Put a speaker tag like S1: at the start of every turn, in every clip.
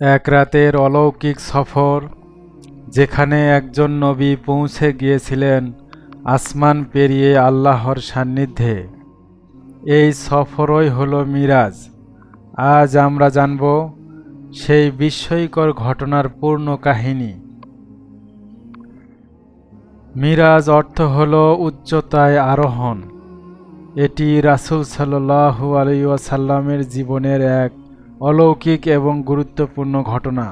S1: এক রাতের অলৌকিক সফর, যেখানে একজন নবী পৌঁছে গিয়েছিলেন আসমান পেরিয়ে আল্লাহর সান্নিধ্যে। এই সফরই হলো মিরাজ। আজ আমরা জানব সেই বিস্ময়কর ঘটনার পূর্ণ কাহিনী। মিরাজ অর্থ হল উচ্চতায় আরোহণ। এটি রাসূল সাল্লাহু আলাইসাল্লামের জীবনের এক অলৌকিক এবং গুরুত্বপূর্ণ ঘটনা,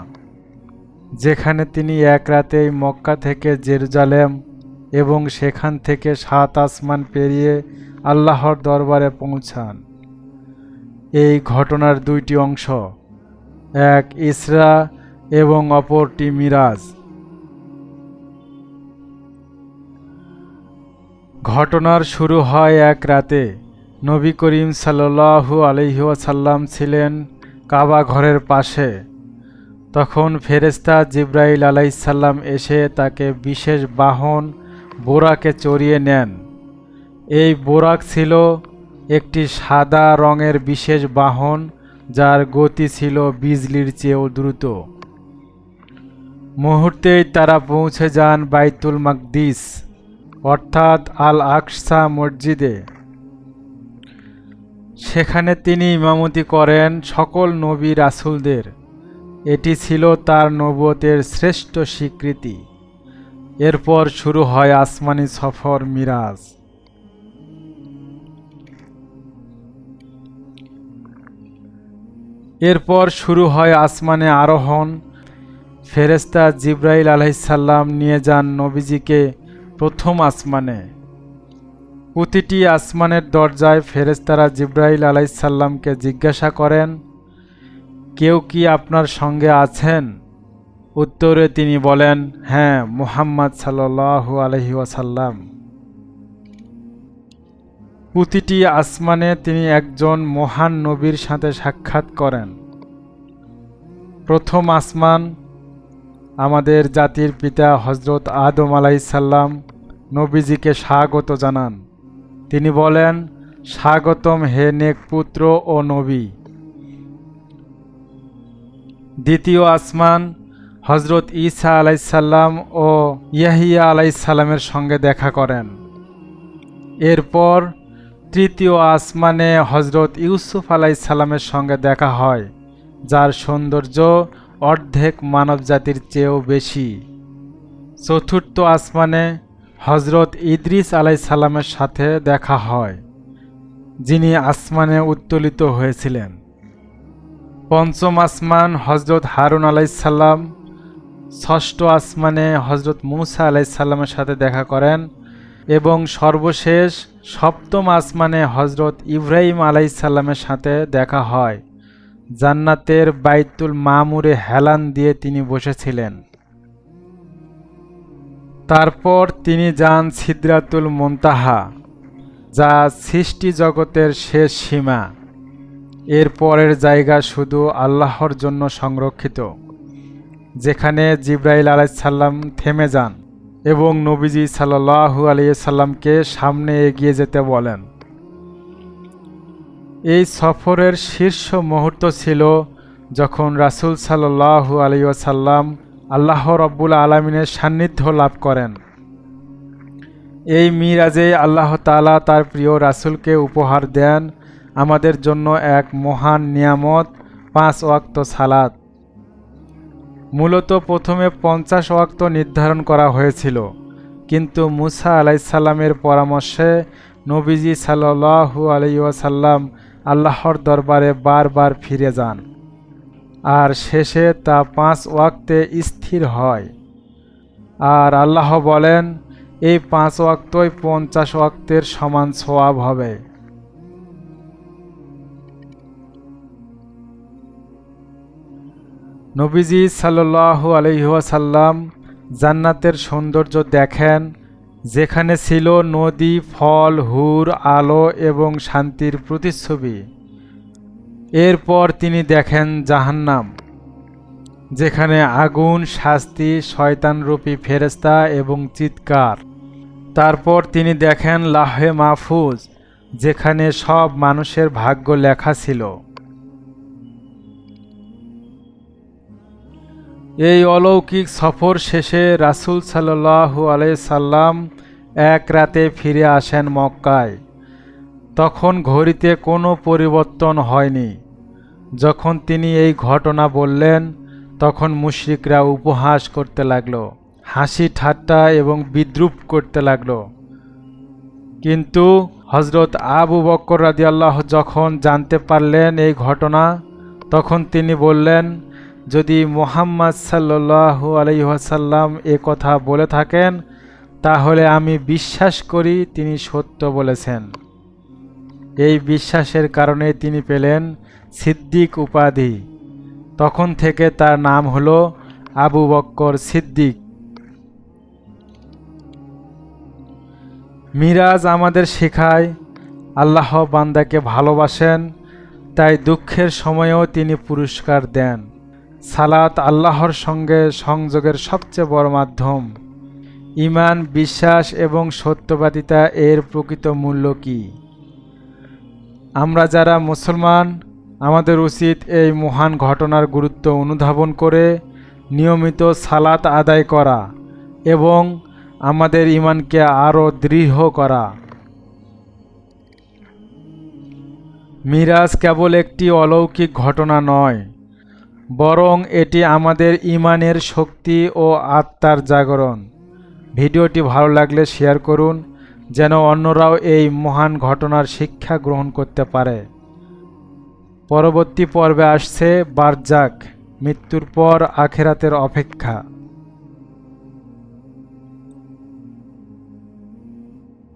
S1: যেখানে তিনি এক রাতেই মক্কা থেকে জেরুজালেম এবং সেখান থেকে সাত আসমান পেরিয়ে আল্লাহর দরবারে পৌঁছান। এই ঘটনার দুইটি অংশ, এক ইসরা এবং অপরটি মিরাজ। ঘটনার শুরু হয় এক রাতে। নবী করিম সাল্লাহু আলহিহাসাল্লাম ছিলেন কাবা ঘরের পাশে। তখন ফেরেস্তা জিব্রাইল আলাইসাল্লাম এসে তাকে বিশেষ বাহন বোরাকে চড়িয়ে নেন। এই বোরাক ছিল একটি সাদা রঙের বিশেষ বাহন, যার গতি ছিল বিজলির চেয়েও দ্রুত। মুহূর্তেই তারা পৌঁছে যান বাইতুল মাকদিস, অর্থাৎ আল আকসা মসজিদে। সেখানে তিনি ইমামতি করেন সকল নবী রাসুলদের। এটি ছিল তার নবতের শ্রেষ্ঠ স্বীকৃতি। এরপর শুরু হয় আসমানি সফর মিরাজ। এরপর শুরু হয় আসমানে আরোহণ। ফেরেস্তা জিব্রাইল আলাইসাল্লাম নিয়ে যান নবীজিকে প্রথম আসমানে। প্রতিটি আসমানের দরজায় ফেরেস্তারা জিব্রাইল আলাইসাল্লামকে জিজ্ঞাসা করেন, কেউ কি আপনার সঙ্গে আছেন? উত্তরে তিনি বলেন হ্যাঁ মুহাম্মদ সাল্লাহ আলহি ওয়াসাল্লাম। প্রতিটি আসমানে তিনি একজন মহান নবীর সাথে সাক্ষাৎ করেন। প্রথম আসমান আমাদের জাতির পিতা হজরত আদম আলাইসাল্লাম নবীজিকে স্বাগত জানান। তিনি বলেন, স্বাগতম হে নেক পুত্র ও নবী। দ্বিতীয় আসমান হজরত ঈসা আলাইসাল্লাম ও ইয়াহিয়া আলাইসাল্লামের সঙ্গে দেখা করেন। এরপর তৃতীয় আসমানে হজরত ইউসুফ আলাইসাল্লামের সঙ্গে দেখা হয়, যার সৌন্দর্য অর্ধেক মানবজাতির চেয়েও বেশি। চতুর্থ আসমানে হজরত ইদ্রিস আলাইসাল্লামের সাথে দেখা হয়, যিনি আসমানে উত্তোলিত হয়েছিলেন। পঞ্চম আসমান হজরত হারুন আলাইসাল্লাম ষষ্ঠ আসমানে হজরত মুসা আলাইসাল্লামের সাথে দেখা করেন এবং সর্বশেষ সপ্তম আসমানে হজরত ইব্রাহিম আলাইসাল্লামের সাথে দেখা হয়। জান্নাতের বাইতুল মামুরে হেলান দিয়ে তিনি বসেছিলেন। তারপর তিনি যান সিদ্রাতুল মন্তাহা, যা সৃষ্টি জগতের শেষ সীমা। এর পরের জায়গা শুধু আল্লাহর জন্য সংরক্ষিত, যেখানে জিব্রাইল আলাইসাল্লাম থেমে যান এবং নবীজি সাল্লাহু আলিয়াল্লামকে সামনে এগিয়ে যেতে বলেন। এই সফরের শীর্ষ মুহূর্ত ছিল যখন রাসুল সাল্লাহু আলিয়াল্লাম আল্লাহ রব্বুল আলমিনের সান্নিধ্য লাভ করেন। এই মিরাজে আল্লাহ তালা তার প্রিয় রাসুলকে উপহার দেন আমাদের জন্য এক মহান নিয়ামত, পাঁচ ওয়াক্ত সালাত। মূলত প্রথমে পঞ্চাশ ওয়াক্ত নির্ধারণ করা হয়েছিল, কিন্তু মুসা আলাইসাল্লামের পরামর্শে নবীজি সাল্লু আলাইসাল্লাম আল্লাহর দরবারে বারবার ফিরে যান। আর শেষে তা পাঁচ ওয়াক্তে স্থির হয়। আর আল্লাহ বলেন, এই পাঁচ ওয়াক্তই পঞ্চাশ ওয়াক্তের সমান সোয়াব হবে। নবীজি সাল্লু আলহিহাসাল্লাম জান্নাতের সৌন্দর্য দেখেন, যেখানে ছিল নদী, ফল, হুর, আলো এবং শান্তির প্রতিচ্ছবি। এরপর তিনি দেখেন জাহান্নাম, যেখানে আগুন, শাস্তি, শয়তানরূপী ফেরেস্তা এবং চিৎকার। তারপর তিনি দেখেন লাহে মাহফুজ, যেখানে সব মানুষের ভাগ্য লেখা ছিল। এই অলৌকিক সফর শেষে রাসূল সাল্লাল্লাহু আলাইহি সাল্লাম এক রাতে ফিরে আসেন মক্কায়। তখন ঘড়িতে কোনো পরিবর্তন হয়নি। যখন তিনি এই ঘটনা বললেন, তখন মুশরিকরা উপহাস করতে লাগল, হাসি ঠাট্টা এবং বিদ্রুপ করতে লাগল। কিন্তু হজরত আবু বক্কর রাদিয়াল্লাহ যখন জানতে পারলেন এই ঘটনা, তখন তিনি বললেন, যদি মোহাম্মদ সাল্লু আলহিহাসাল্লাম এ কথা বলে থাকেন, তাহলে আমি বিশ্বাস করি তিনি সত্য বলেছেন। এই বিশ্বাসের কারণে তিনি পেলেন সিদ্দিক উপাধি। তখন থেকে তার নাম হলো আবু বক্কর সিদ্দিক। মিরাজ আমাদের শেখায়, আল্লাহ বান্দাকে ভালোবাসেন, তাই দুঃখের সময়েও তিনি পুরস্কার দেন। সালাত আল্লাহর সঙ্গে সংযোগের সবচেয়ে বড় মাধ্যম। ইমান, বিশ্বাস এবং সত্যবাদিতা এর প্রকৃত মূল্য কী? আমরা যারা মুসলমান আমাদের উচিত এই মহান ঘটনার গুরুত্ব অনুধাবন করে নিয়মিত সালাত আদায় করা এবং আমাদের ইমানকে আরও দৃঢ় করা। মিরাজ কেবল একটি অলৌকিক ঘটনা নয়, বরং এটি আমাদের ইমানের শক্তি ও আত্মার জাগরণ। ভিডিওটি ভালো লাগলে শেয়ার করুন, যেন অন্যরাও এই মহান ঘটনার শিক্ষা গ্রহণ করতে পারে। পরবর্তী পর্বে আসছে বারজাক মৃত্যুর পর আখেরাতের অপেক্ষা।